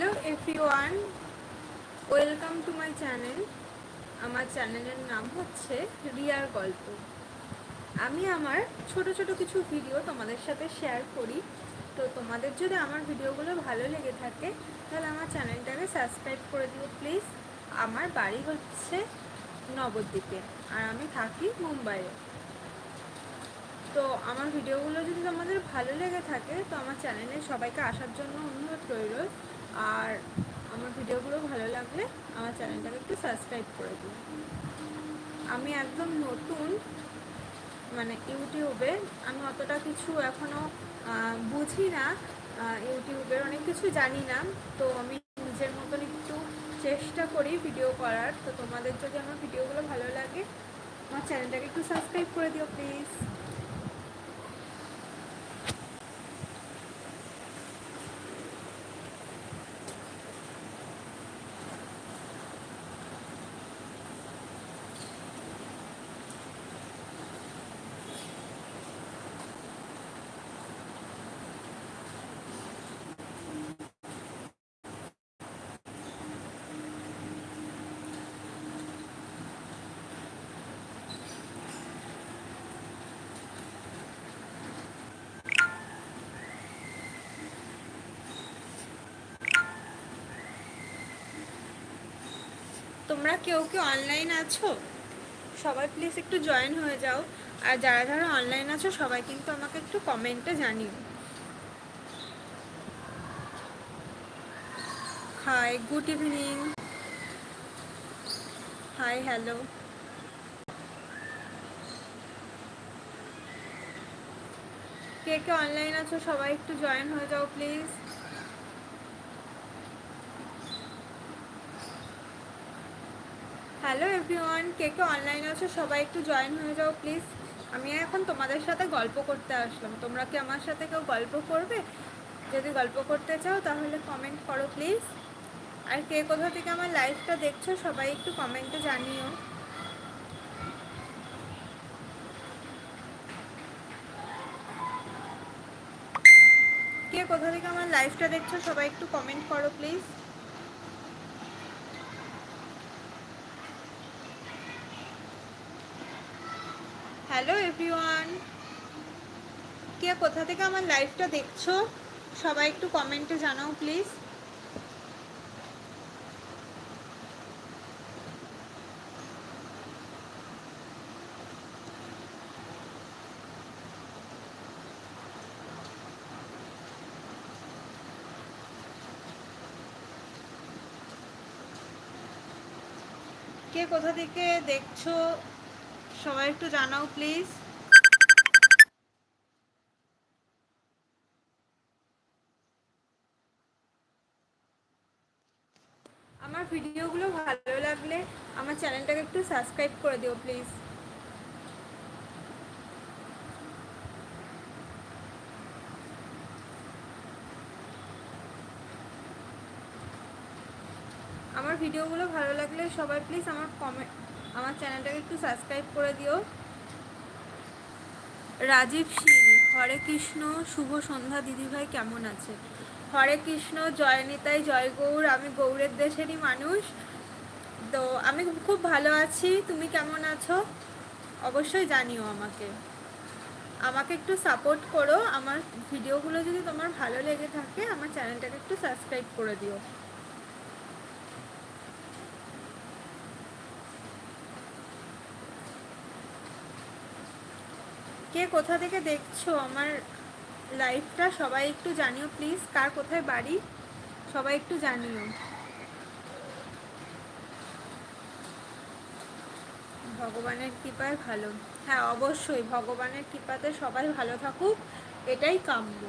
Hello everyone welcome to my channel আমার চ্যানেলের নাম হচ্ছে রিয়ার গল্প। আমি আমার ছোট ছোট কিছু ভিডিও তোমাদের সাথে শেয়ার করি। তো তোমাদের যদি আমার ভিডিওগুলো ভালো লেগে থাকে, তাহলে আমার চ্যানেলটাকে সাবস্ক্রাইব করে দিও প্লিজ আমার বাড়ি হচ্ছে নবদ্বীপে, আর আমি থাকি মুম্বাইয়ে। তো আমার ভিডিওগুলো যদি তোমাদের ভালো লেগে থাকে, তো আমার চ্যানেলে সবাইকে আসার জন্য অনুরোধ রইল। আর আমার ভিডিওগুলো ভালো লাগলে আমার চ্যানেলটাকে একটু সাবস্ক্রাইব করে দিন আমি একদম নতুন মানে ইউটিউবে আমি অতটা কিছু এখনও বুঝি না। ইউটিউবের অনেক কিছু জানি না। তো আমি নিজের মতন একটু চেষ্টা করি ভিডিও করার। তো তোমাদের যদি আমার ভিডিওগুলো ভালো লাগে, আমার চ্যানেলটাকে একটু সাবস্ক্রাইব করে দিও প্লিজ তোমরা কেউ কেউ অনলাইন আছো? সবাই প্লিজ একটু জয়েন হয়ে যাও। আর যারা যারা অনলাইন আছো, সবাই কিন্তু আমাকে একটু কমেন্টে জানিও। Hi good evening hi hello কে কে অনলাইন আছো, সবাই একটু জয়েন হয়ে যাও প্লিজ হ্যালো এভরিওয়ান, কে কে অনলাইন আছো? সবাই একটু জয়েন হয়ে যাও প্লিজ আমি এখন তোমাদের সাথে গল্প করতে আসলাম। তোমরা কি আমার সাথে কেউ গল্প করবে? যদি গল্প করতে চাও, তাহলে কমেন্ট করো প্লিজ আর কে কোথা থেকে আমার লাইফটা দেখছ, সবাই একটু কমেন্টে জানিও। কে কোথা থেকে আমার লাইফটা দেখছ, সবাই একটু কমেন্ট করো প্লিজ হ্যালো এভরিওয়ান। কে কোথা থেকে আমার লাইভটা দেখছ? সবাই একটু কমেন্টে জানাও, প্লিজ। কে কোথা থেকে দেখছ? সবাই একটু জানাও প্লিজ আমার ভিডিওগুলো ভালো লাগলে আমার চ্যানেলটাকে একটু সাবস্ক্রাইব করে দিও প্লিজ আমার ভিডিওগুলো ভালো লাগলে সবাই প্লিজ আমার কমেন্ট আমার চ্যানেলটাকে একটু সাবস্ক্রাইব করে দিও। রাজীব শীল, হরে কৃষ্ণ, শুভ সন্ধ্যা দিদিভাই কেমন আছে? হরে কৃষ্ণ, জয় নিতাই, জয় গৌর, আমি গৌরের দেশেরই মানুষ। তো আমি খুব ভালো আছি, তুমি কেমন আছো? অবশ্যই জানিও আমাকে। আমাকে একটু সাপোর্ট করো, আমার ভিডিওগুলো যদি তোমার ভালো লেগে থাকে, আমার চ্যানেলটাকে একটু সাবস্ক্রাইব করে দিও। কে কোথা থেকে দেখছ আমার লাইফটা সবাই একটু জানিও প্লিজ কার কোথায় বাড়ি? সবাই একটু জানিও। ভগবানের কৃপায় ভালো। হ্যাঁ অবশ্যই ভগবানের কৃপাতে সবাই ভালো থাকুক, এটাই কাম্য।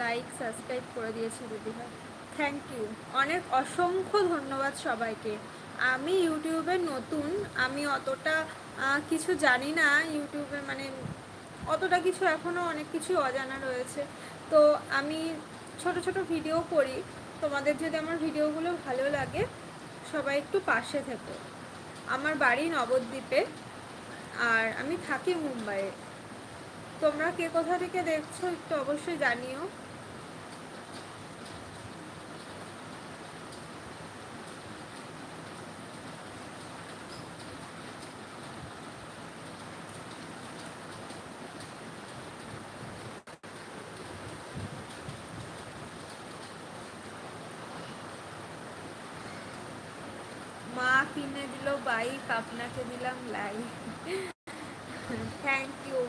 লাইক সাবস্ক্রাইব করে দিয়েছি দিদিভাই। থ্যাংক ইউ অনেক অসংখ্য ধন্যবাদ সবাইকে। আমি ইউটিউবে নতুন, আমি অতটা কিছু জানি না ইউটিউবে মানে অতটা কিছু এখনও অনেক কিছু অজানা রয়েছে। তো আমি ছোট ছোট ভিডিও করি। তোমাদের যদি আমার ভিডিওগুলো ভালো লাগে, সবাই একটু পাশে থেকো। আমার বাড়ি নবদ্বীপে, আর আমি থাকি মুম্বাইয়ে। তোমরা কে কোথা থেকে দেখছ একটু অবশ্যই জানিও। দিল বাইক আপনাকে দিলাম লাইক থ্যাংক ইউ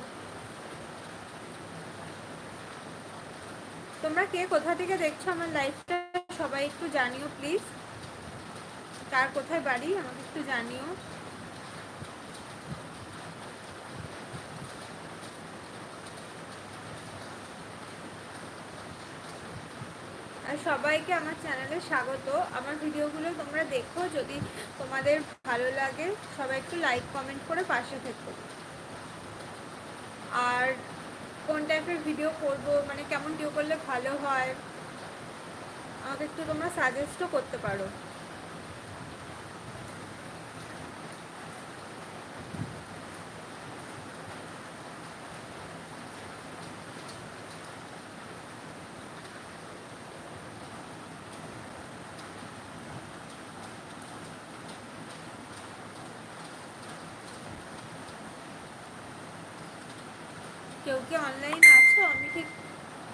তোমরা কে কোথা থেকে দেখছ আমার লাইফটা সবাই একটু জানিও প্লিজ কার কোথায় বাড়ি? আমাকে একটু জানিও। সবাইকে আমার চ্যানেলে স্বাগত। আমার ভিডিওগুলো তোমরা দেখো, যদি তোমাদের ভালো লাগে, সবাই একটু লাইক কমেন্ট করে পাশে থেকো। আর কোন টাইপের ভিডিও করব মানে কেমন ভিডিও করলে ভালো হয়, আমাকে একটু তোমরা সাজেস্টও করতে পারো। কেউ কি অনলাইন আছো? আমি ঠিক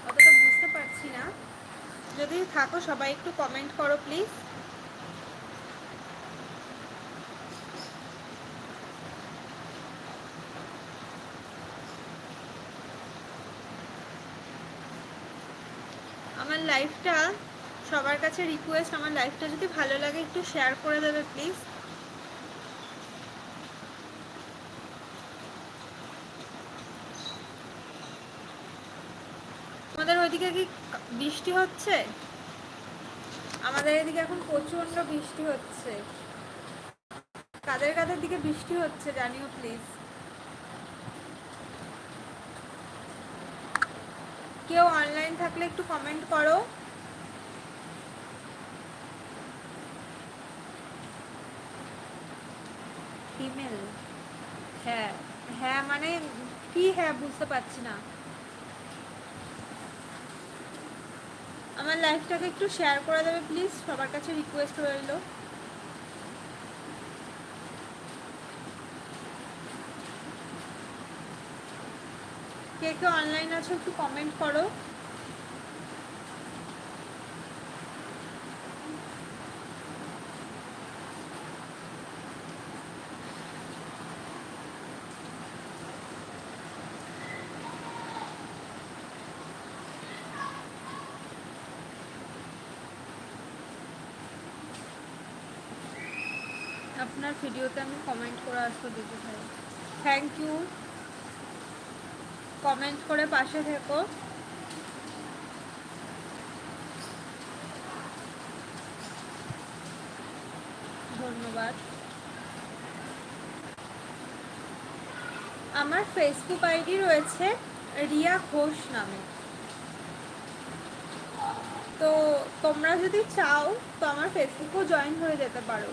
অতটা বুঝতে পারছি না। যদি থাকো, সবাই একটু কমেন্ট করো প্লিজ আমার লাইফটা সবার কাছে রিকোয়েস্ট আমার লাইফটা যদি ভালো লাগে, একটু শেয়ার করে দেবে প্লিজ তোমাদের ওইদিকে কি বৃষ্টি হচ্ছে? আমাদের এদিকে এখন প্রচণ্ড বৃষ্টি হচ্ছে। কাদের কাদের দিকে বৃষ্টি হচ্ছে জানিও প্লিজ কেউ অনলাইন থাকলে একটু কমেন্ট করো। ফিমেল হ্যাঁ হ্যাঁ মানে কি হ্যাঁ বুঝতে পারছি না। আমার লাইফটাকে একটু শেয়ার করে দেবে প্লিজ সবার কাছে রিকোয়েস্ট রইল। কে কে অনলাইন আছো একটু কমেন্ট করো। আপনার ভিডিওতে আমি কমেন্ট করে আসব দিদি ভাই থ্যাংক ইউ কমেন্ট করে পাশে থেকো। ধন্যবাদ। আমার ফেসবুক আইডি রয়েছে রিয়া ঘোষ নামে। তো তোমরা যদি চাও তো আমার ফেসবুকেও জয়েন হয়ে যেতে পারো।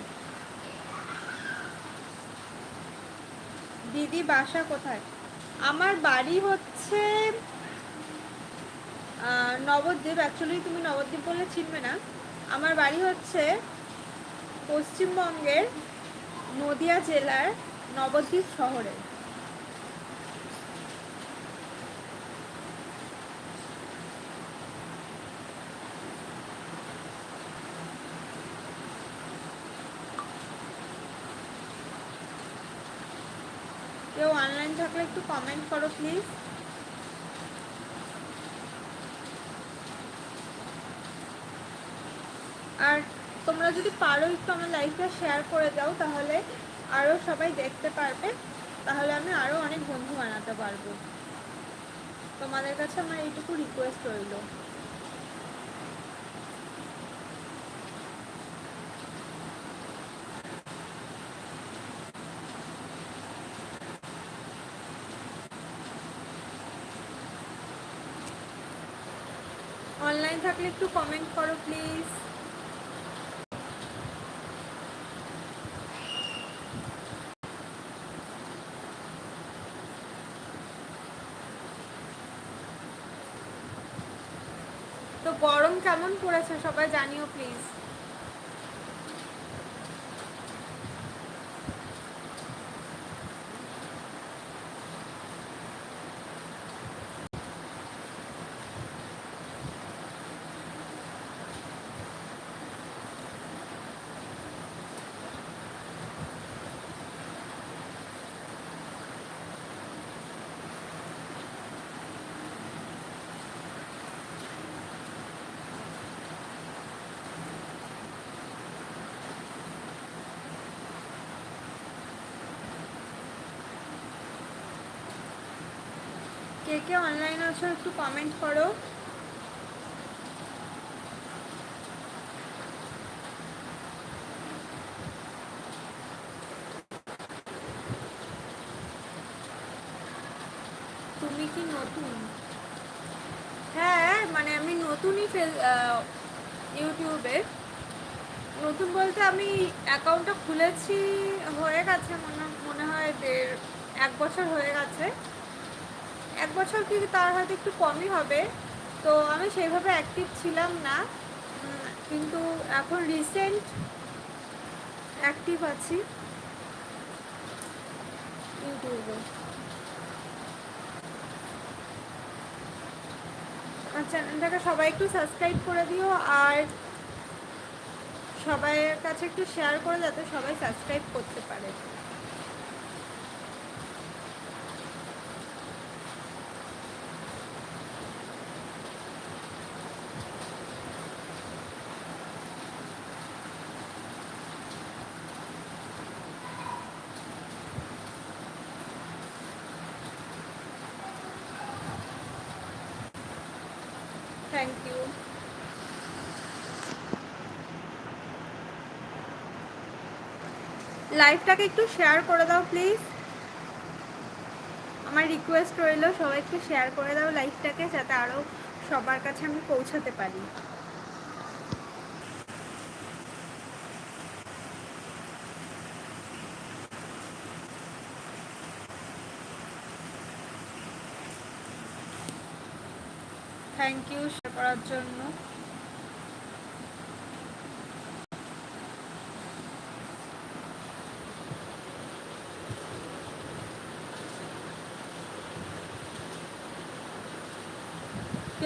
দিদি বাসা কোথায়? আমার বাড়ি হচ্ছে নবদ্বীপ। অ্যাকচুয়ালি তুমি নবদ্বীপ বললে চিনবে না। আমার বাড়ি হচ্ছে পশ্চিমবঙ্গের নদিয়া জেলার নবদ্বীপ শহরে। কেউ অনলাইন থাকলে একটু কমেন্ট করো প্লিজ আর তোমরা যদি পারো একটু আমার লাইফটা শেয়ার করে দাও, তাহলে আরও সবাই দেখতে পারবে। তাহলে আমি আরও অনেক বন্ধু বানাতে পারব। তোমাদের কাছে আমার এইটুকু রিকোয়েস্ট রইল। অনলাইন থাকলে একটু কমেন্ট করো প্লিজ তো গরম কেমন পড়েছে? সবাই জানিও প্লিজ কে অনলাইন আছো, একটু কমেন্ট করো। তুমি কি নতুন? হ্যাঁ মানে আমি নতুনই ইউটিউবে। নতুন বলতে আমি অ্যাকাউন্টটা খুলেছি, হয়ে গেছে, মনে মনে হয় দেড়, এক বছর হয়ে গেছে। এক বছর কি তার হয়তো একটু কমই হবে। তো আমি সেইভাবে অ্যাক্টিভ ছিলাম না। কিন্তু এখন রিসেন্ট অ্যাক্টিভ আছি। ইউটিউবে। চ্যানেলটাকে সবাই একটু সাবস্ক্রাইব করে দিও আর সবাইয়ের কাছে একটু শেয়ার করে যাতে সবাই সাবস্ক্রাইব করতে পারে থ্যাংক ইউ লাইভটাকে একটু শেয়ার করে দাও প্লিজ আমার রিকোয়েস্ট রইল, সবাই একটু শেয়ার করে দাও লাইভটাকে যাতে আরও সবার কাছে আমি পৌঁছাতে পারি। থ্যাংক ইউ শেয়ার করার জন্য।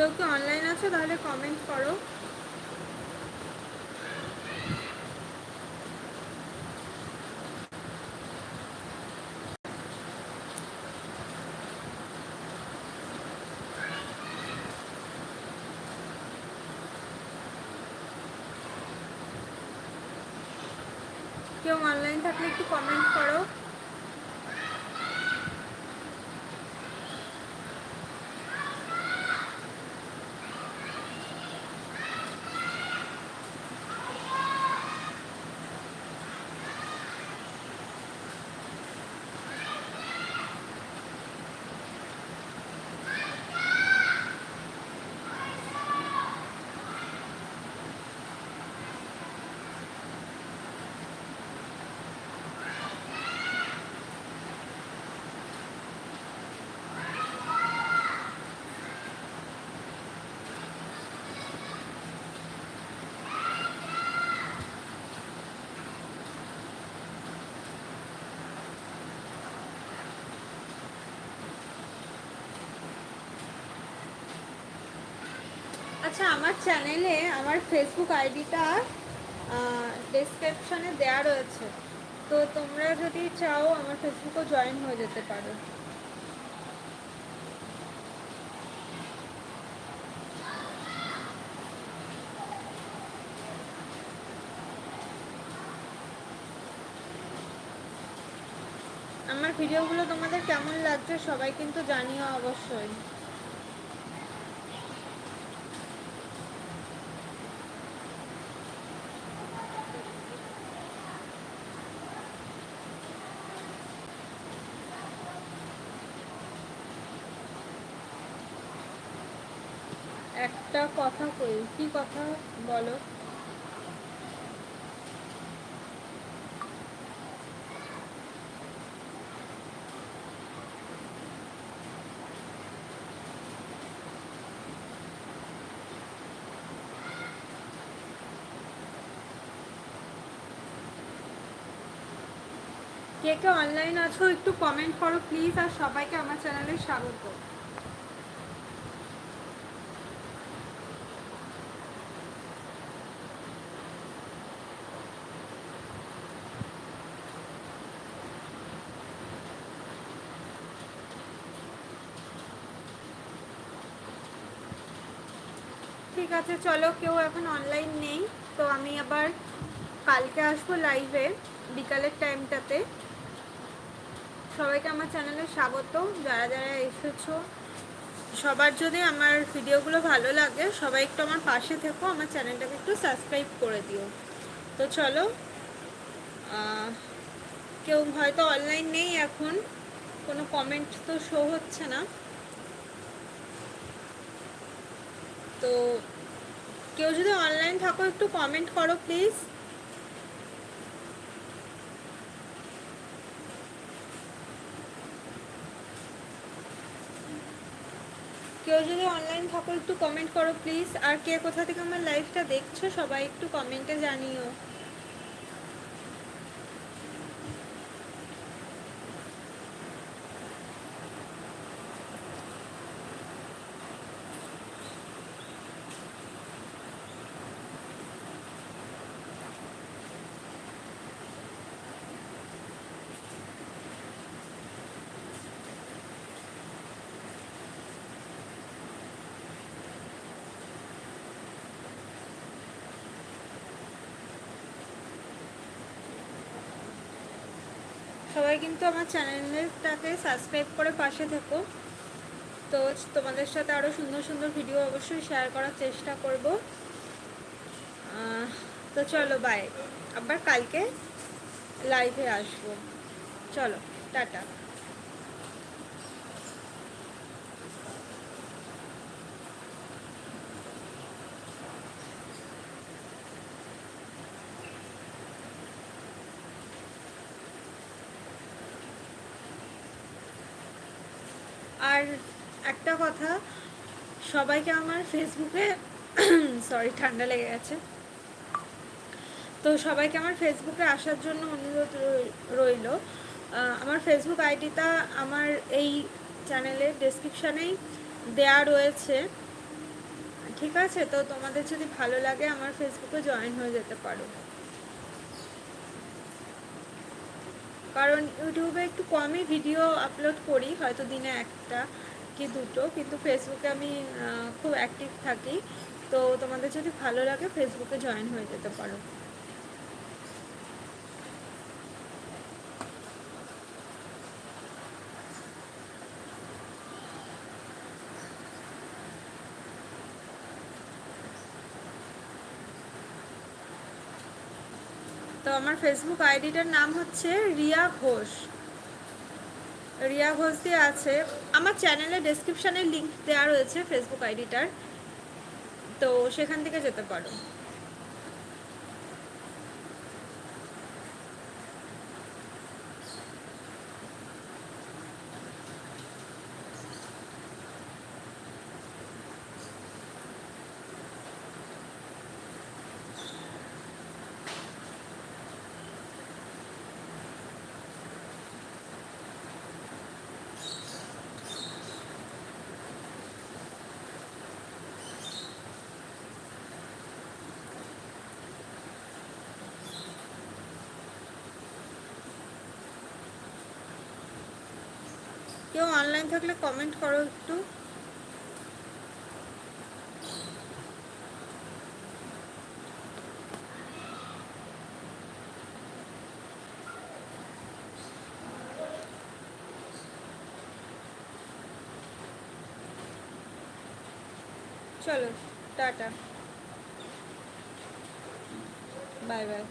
কেউ কি অনলাইন আছো তাহলে কমেন্ট করো। কেউ অনলাইন থাকলে একটু কমেন্ট করো। আচ্ছা আমার চ্যানেলে আমার ফেসবুক আইডিটা ডিসক্রিপশনে দেওয়া রয়েছে। তো তোমরা যদি চাও, আমার ফেসবুকও জয়েন হয়ে যেতে পারো। আমার ভিডিওগুলো তোমাদের কেমন লাগছে, সবাই কিন্তু জানিও অবশ্যই। একটা কথা কই? কি কথা বলো? কে কে অনলাইন আছো একটু কমেন্ট করো প্লিজ আর সবাইকে আমার চ্যানেলে স্বাগত। ঠিক আছে, চলো, কেউ এখন অনলাইন নেই। তো আমি আবার কালকে আসব লাইভে বিকালের টাইমটাতে সবাইকে আমার চ্যানেলে স্বাগত যারা যারা এসেছ, সবার যদি আমার ভিডিওগুলো ভালো লাগে, সবাই একটু আমার পাশে থেকো, আমার চ্যানেলটাকে একটু সাবস্ক্রাইব করে দিও। তো চলো কেউ হয়তো অনলাইন নেই এখন, কোনো কমেন্ট তো শো হচ্ছে না। তো কেউ যদি অনলাইন থাকো, একটু কমেন্ট করো প্লিজ কেউ যদি অনলাইন থাকো, একটু কমেন্ট করো প্লিজ আর কে কোথা থেকে আমার লাইভটা দেখছ, সবাই একটু কমেন্টে জানিও। সবাই কিন্তু আমার চ্যানেলটাকে সাবস্ক্রাইব করে পাশে থেকো। তো তোমাদের সাথে আরও সুন্দর সুন্দর ভিডিও অবশ্যই শেয়ার করার চেষ্টা করব। তো চলো বাই আবার কালকে লাইভে আসব। চলো, টাটা। আর একটা কথা, সবাইকে আমার ফেসবুকে, সরি, ঠান্ডা লেগে গেছে। তো সবাইকে আমার ফেসবুকে আসার জন্য অনুরোধ রইল। আমার ফেসবুক আইডিটা আমার এই চ্যানেলের ডেসক্রিপশানেই দেয়া রয়েছে। ঠিক আছে? তো তোমাদের যদি ভালো লাগে, আমার ফেসবুকে জয়েন হয়ে যেতে পারো। কারণ ইউটিউবে একটু কমই ভিডিও আপলোড করি, হয়তো দিনে একটা কি দুটো, কিন্তু ফেসবুকে আমি খুব অ্যাক্টিভ থাকি। তো তোমাদের যদি ভালো লাগে ফেসবুকে জয়েন হয়ে যেতে পারো। আমার ফেসবুক আইডিটার নাম হচ্ছে রিয়া ঘোষ। রিয়া ঘোষ দিয়ে আছে। আমার চ্যানেলে ডেসক্রিপশানে লিঙ্ক দেওয়া রয়েছে ফেসবুক আইডিটার। তো সেখান থেকে যেতে পারো। কেউ অনলাইন থাকলে কমেন্ট করো একটু। চলো টাটা। Bye bye